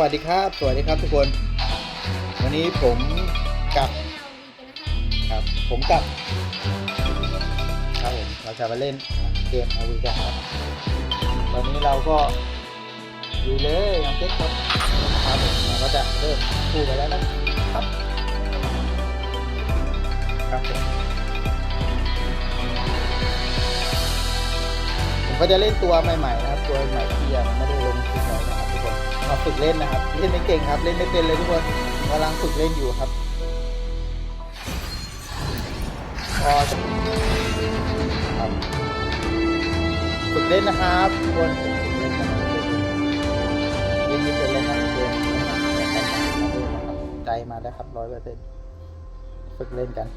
วัสดีครับ สวัสดีครับทุกคน วันนี้ผมกับครับผมกับครับผมเราจะมาเล่นเกมอาวีกันครับตอนนี้เราก็ดูเลยน้องเจ๊กครับครับผมเราก็จะเริ่มคู่ไปแล้วนะครับ ครับผมผมก็จะเล่นตัวใหม่ๆนะครับตัวใหม่ที่ยังไม่ได้ มาฝึกเล่นนะครับเล่นไม่เก่งครับ เล่นไม่เป็นเลยทุกคนกำลังฝึกเล่นอยู่ครับพอครับฝึกเล่นนะครับทุกคนฝึกเล่นนะครับเล่นไม่เป็นเลยนะเกมใจมาแล้วครับร้อยเปอร์เซ็นต์ฝึกเล่นกัน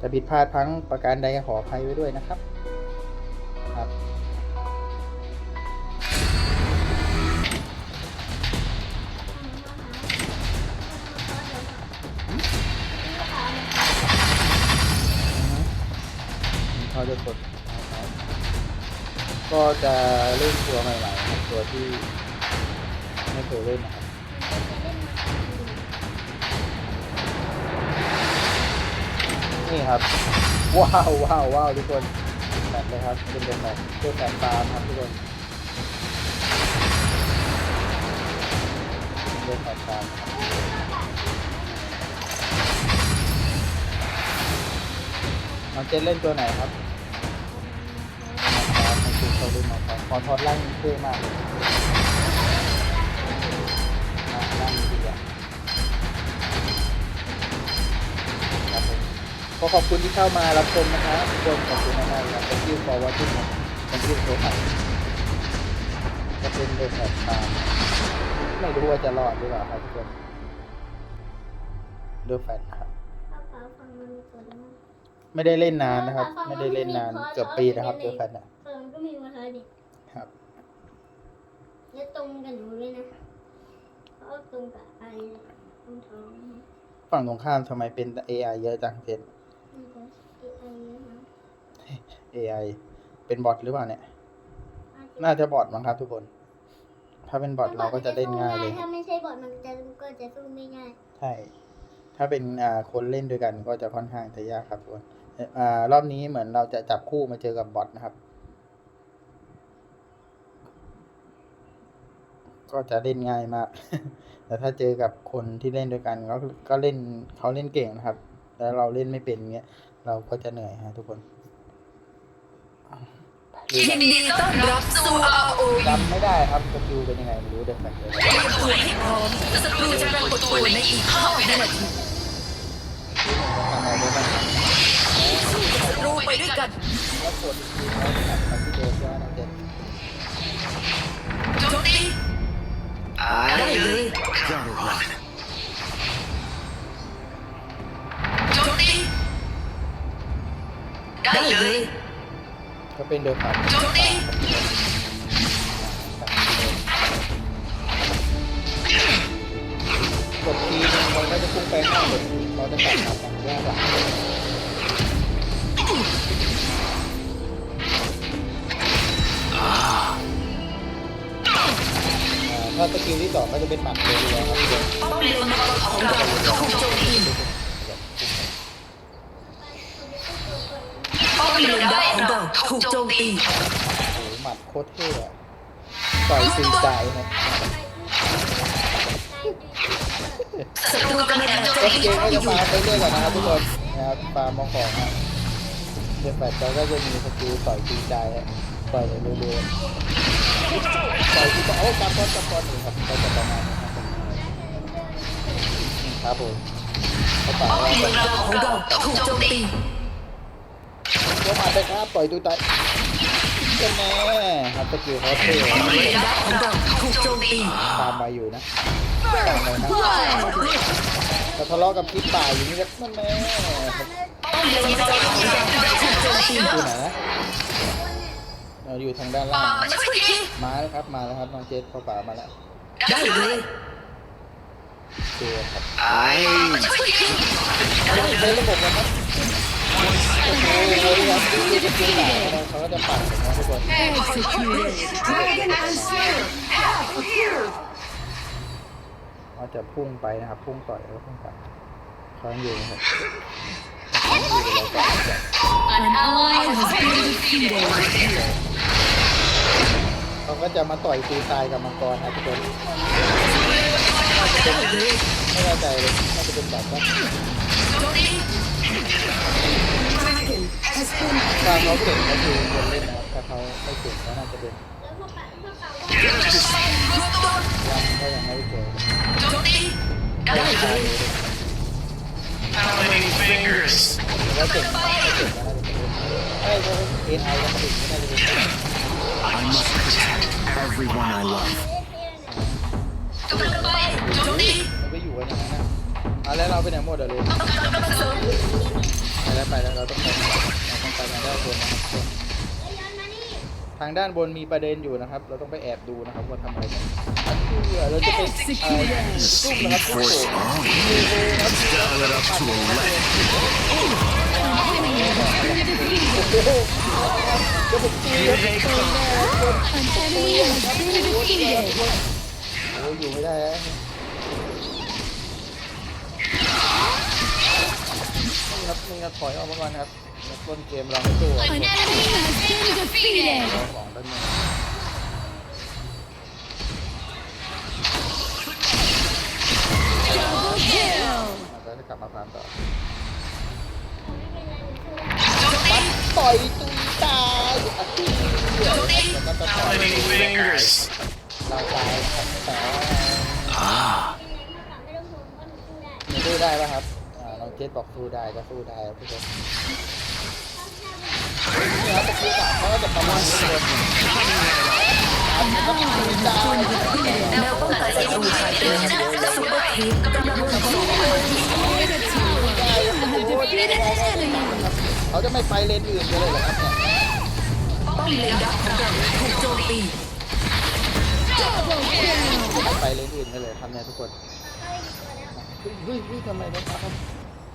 จะผิดพลาดพังประการใดขออภัยไว้ด้วยนะครับครับ จะเล่นตัวใหม่ๆครับตัวที่ไม่เคยเล่นนะครับนี่ครับ ว้าวว้าวว้าวทุกคนแบบเลยครับเป็นแบบแบบตัวแสบตาครับทุกคนเล่นแสบตามครับน้องเจนเล่นตัวไหนครับ ครับมันคือเขาเล่นมาครับขอทอดล่างเท่มากเลยอ่าล่างดีอะครับผมขอขอบคุณที่เข้ามารับชมนะครับทุกคนขอบคุณมากๆครับ thank you for watching ครับ thank you so much จะเป็นเดือนแสบตาไม่รู้ว่าจะรอดหรือเปล่าครับทุกคนดูแฟนนะครับไม่ได้เล่นนานนะครับ ไม่ได้เล่นนานเกือบปีนะครับดูแฟนนะ เออมันก็มีมาเธอดิครับแล้วตรงกันหนูเลยนะเขาเอาตรงกับไอ้ตรงท้องฝั่งตรงข้ามทำไมเป็น AI เยอะจังเจนนี่ก็ไอ้นะ AI เป็นบอทหรือเปล่าเนี่ย น่าจะบอทมั้งครับทุกคน ถ้าเป็นบอทเราก็จะเล่นง่ายเลย ถ้าไม่ใช่บอทมันจะก็จะสู้ไม่ง่าย ใช่ ถ้าเป็นอ่าคนเล่นด้วยกันก็จะค่อนข้างจะยากครับทุกคนเอ่ออ่ารอบนี้เหมือนเราจะจับคู่มาเจอกับบอทนะครับ ก็จะเล่นง่ายมาก แต่ถ้าเจอกับคนที่เล่นด้วยกันก็ก็เล่นเขาเล่นเก่งนะครับ แล้วเราเล่นไม่เป็นเงี้ยเราก็จะเหนื่อยฮะทุกคนดูยินดีต้อนรับสู่ ROV จำไม่ได้ครับสกิลเป็นยังไงไม่รู้เดี๋ยวแฟนเลยเตรียมตัวให้พร้อมศัตรูจะปรากฏตัวในอีก5วินาทีทำไงได้บ้างศัตรูไปด้วยกันแล้วกดอีกทีแล้วกลับมาที่เดิมว่านะเจนโจมตี ได้เลย Gotta run. โจมตีได้เลยก็เป็นเดิมครับโจมตีกดทีนึงมันก็จะพุ่งไปข้างกดทีเราจะตัดมาฝั่งแยกหลัง ถ้าสกิลที่สองก็จะเป็นหมัดเลยดีกว่าครับทุกคนป้อมเลนมังกรของเราถูกโจมตีป้อมเลนดาวของเราถูกโจมตีโอ้โหหมัดโคตรเท่อะต่อยฟรีใจนะศัตรูกำลังโจก็มตีเกมป้อก็มอจะยู่ฟาร์มไปเรื่อยก่อนนะครับทุกคนนะครับฟาร์มมองของนะเดี๋ยวแฟลชเราก็จะมีสกิลต่อยฟรีใจ อะต่อยเรื่อยๆต่อยฟรีใจโอ้กำก้อนกำก้อนหนึ่งครับก็จะประมาณนี้ครับครับผมเขาป่าป้อมว่าเลนดาวของเราถูกโจมตีเดี๋ยวมาเลยครับปล่อยดูตายเป็นแน่ครับสกิลเขาเท่ป้อมเลนดาวของเราถูกโจมตีตามมาอยู่นะตามเลยนะแต่ทะเลาะกับพิษป่าอยู่นี่ก็นั่นแน่ป้อมเลนดาวของเราถูกโจมตี อยู่ไหนนะ เราอยู่ทางด้านล่าง มาช่วยทีมาแล้วครับ มาแล้วครับน้องเจสเข้าป่ามาแล้วได้เลยเจอครับมาช่วยทีใช้ระบบแล้วครับโอ้โหครับดูจะกินไหนนะเขาก็จะปั่นกันนะทุกคน Executed. Dragon and Slayer. Half here. จะพุ่งไปนะครับ พุ่งต่อยแล้วก็พุ่งไปเขายังอยู่นะครับ เขายังอยู่เราก็ An ally has been defeated. เขาก็จะมาต่อยตีตายกับมังกรครับทุกคนไม่แน่ใจเลยน่าจะเป็นแบบว่าถ้าเขาเก่งก็คือคนเล่นนะครับถ้าเขาไม่เก่งก็น่าจะเป็นแล้วพ่อปะพ่อปะว่ายังก็ยังไม่เก่งไม่ได้เลย How many fingers? หรือว่าเก่งไม่เก่งก็น่าจะเป็นเอ้ยเอ็นไอก็ไม่ถึงก็น่าจะเป็น I must protect everyone I love. มันก็อยู่กันอย่างนั้นนะอะแล้วเราไปไหนหมดอะลูกไปแล้วไปแล้วเราต้องไปเราต้องไปทางด้านบนนะครับ แล้วย้อนมานี่ ทางด้านบนมีประเด็นอยู่นะครับ เราต้องไปแอบดูนะครับว่าทำอะไรกันอันคือเราจะเป็นอะไรซุ่มนะครับซุ่ม Force โผล่ on. มีโบนะครับ Dial it up to 11. โอ้โหเดี๋ยวผมตีครับตีแน่ครับ An enemy has been defeated. โอ้ยอยู่ไม่ได้แล้วนี่ครับนี่ครับถอยออกมาก่อนครับ ต้นเกมเราไม่สู้ An enemy has been defeated. ของด้านในเราจะกลับมาฟาร์มต่อต่อยตุยตายอัดตีแล้วก็จะต่อย How many fingers? เราตายครับแต่ Ah, ไม่ต้องห่วงว่าหนูสู้ได้สู้ได้ป่ะครับอ่าน้องเจสบอกสู้ได้ก็สู้ได้ครับทุกคน แนวป้องกันศัตรูหายไปแล้วซุปเปอร์ครีปกำลังส่งต่เขาจะไม่ไปเลนอื่นเลยเหรอครับป้อมเลนดักของเราถูกโจมตีไม่ไปเลนอื่นเลยครับเนี่ยทุกคนเฮ้ยเฮ้ยทำไมนะครับ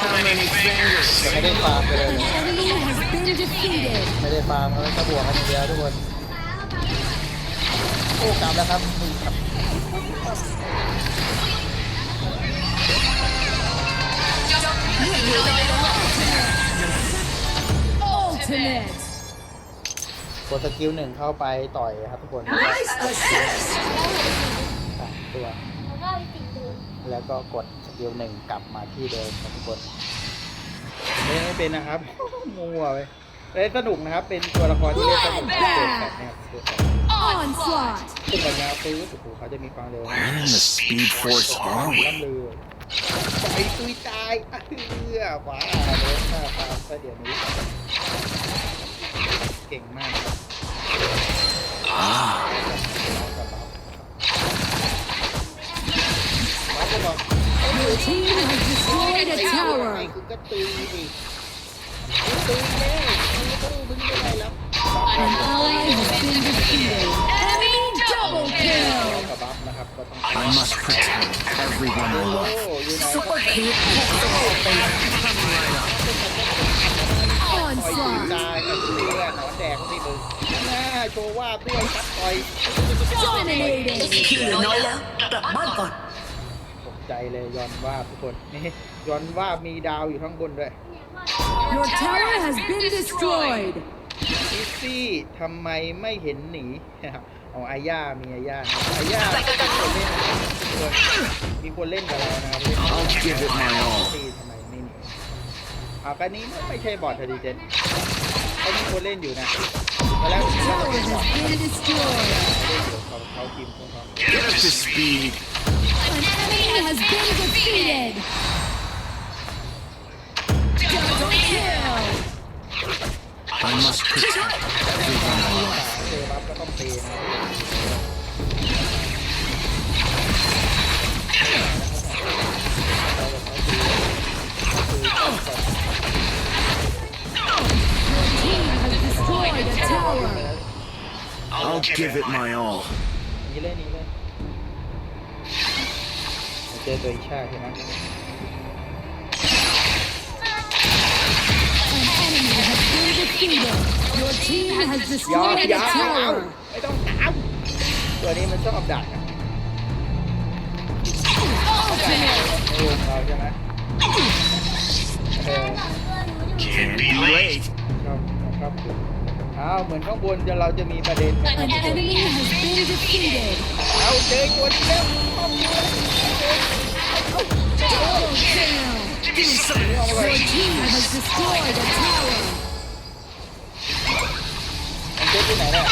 How many fingers? แต่ไม่ได้ฟาร์มไปเลย An enemy has been defeated. ไม่ได้ฟาร์มแล้วก็บวกกันอย่างเดียวทุกคนโอ้กรรมแล้วครับมือครับ Ultimate. กดสกิลหนึ่งเข้าไปต่อยครับทุกคน Nice assist. สามตัว แล้วก็ไปติด ตัวแล้วก็กดสกิลหนึ่งกลับมาที่เดิมครับทุกคนเล่นไม่เป็นนะครับมัวไปเล่นสนุกนะครับ เป็นตัวละครที่เล่นสนุกที่เกิดแบบเนี้ยเกิดแบบ Onslaught. ขึ้นปัญญาซื้อโอ้โหเขาจะมีความเร็วนะ Where in the Speed Force are we? ล่ำลือไปตุยตายอะเฮือว้าโดนฆ่าตามซะเดี๋ยวนี้ เก่งมากครับ Ah, เราจะบอก Your team has destroyed a ไอ้ tower. คือก็ตีดิตีแล้วตีก็มึงไม่ได้แล้ว An ally has been defeated. Enemy double kill. กับบัฟนะครับก็ต้อง I must protect everyone I โอ้ love. อยู่ไหนซุปเปอร์ครีปถูกส่งต่อไปต่อยตี Onslaught. ตายกับเรือหนอนแดกที่มึงหน้าโชว์ว่าด้วยซัดต่อย Dominating. ที่เหลือน้อยแล้วกลับบ้านก่อนตก ใจเลยย้อนว่าทุกคนนี่ย้อนว่ามีดาวอยู่ข้างบนด้วย Your tower has been destroyed. อีซี่ทำไมไม่เห็นหนีเอาอาย่ามีอาย่าอาย่ามีคนเล่นด้วยมีคนเล่นกับเรานะครับ I'll give it my all. ซี่ทำไมไม่หนีเอากันนี้ไม่ใช่บอทเทอดีเจนเขามีคนเล่นอยู่นะ ตอนแรกผมคิดว่าจะ Tower เป็นบอท has been destroyed. เล่นอยู่เขาเขาทีมของเขา Get up to speed. An enemy has been defeated. Double kill. I must protect everyone I love. เจอบัฟก็ต้องเตะนะเราจะใช้คือคือต้อ งแบบ I'll give it my all. หนีเลยหนีเลยเจอตัวอีชาใช่ไหม An enemy has been defeated. Your team has ยอม destroyed ย a อม tower. ไม่ต้องตามตัวนี้มันชอบดักอะ Ultimate. ในวงเราใช่ไหมเออ Can't be late. ชอบชอบดู อ้าวเหมือนข้างบนจะเราจะมีประเด็นกัน An enemy has been defeated. เอาเจอตัวนี้แล้วชอบดู Double kill. เอาเล Your team has destroyed a tower. มันเจอที่ไหนเนี่ย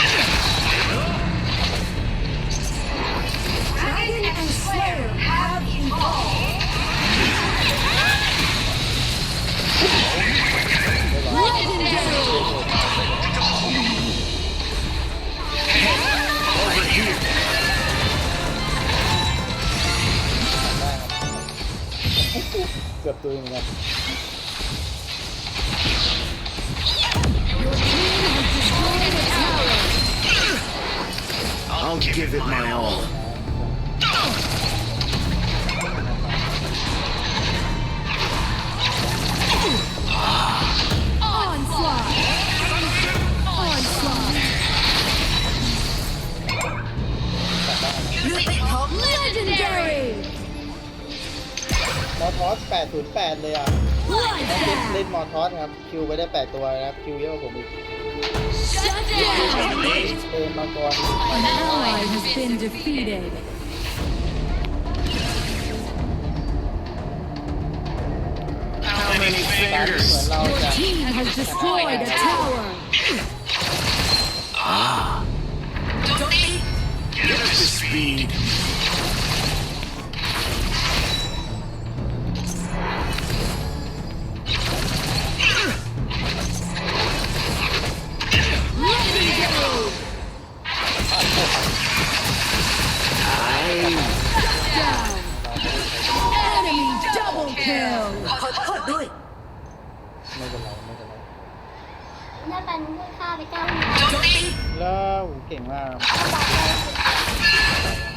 give it my all. Onslaught. Onslaught. เลือดไม่พร้อม Legendary. มอทอส 808 เลยอะ Bloodbath. เล่นมอทอสครับ คิวไปได้ 8 ตัวนะครับ คิวเยอะกว่าผมอีก Shut down. เติมมังกร An ally has been defeated. How many การที่เหมือน fingers? เรา Your จะ team has destroyed a tower. Ah, โจมตี get up to speed. บอก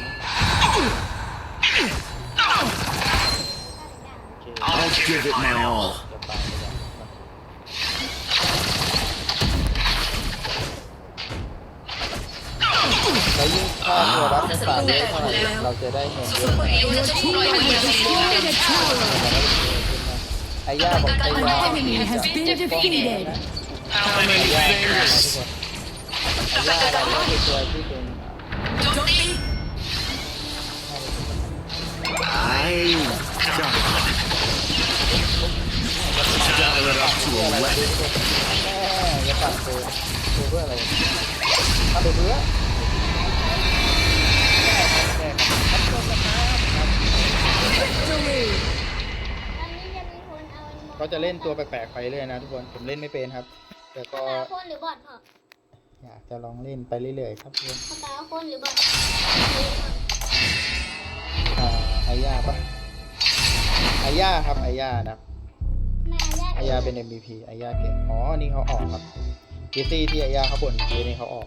ไอ้ An ย่า enemy has been defeated. How many ไอ้ย่า fingers? ไอ้ย่าเราเป็นตัวที่เป็นโจมตี I got dial it up to อะไร eleven. แม่อย่าปั่นตัวตัวเพื่ออะไรทำไปเพื่อแม่ครับขอบคุณนะครับ Victory. ตอนนี้จะมีคนเอาไอ้มอเขาจะเล่นตัวแปลกๆไปเรื่อยนะทุกคน ผมเล่นไม่เป็นครับ แต่ก็เขาตาคนหรือบอทพ่อ อยากจะลองเล่นไปเรื่อยๆครับทุกคนเขาตาคนหรือบอทอ่าไอย่าปะไอย่าครับไอย่านะครับแม่แยกไอย่าเป็น MVP ไอย่าเก่งอ๋อ นี่เขาออกครับกีซี่ที่ไอย่าเขาบ่นเยนี่เขาออก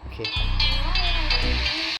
โอเคครับ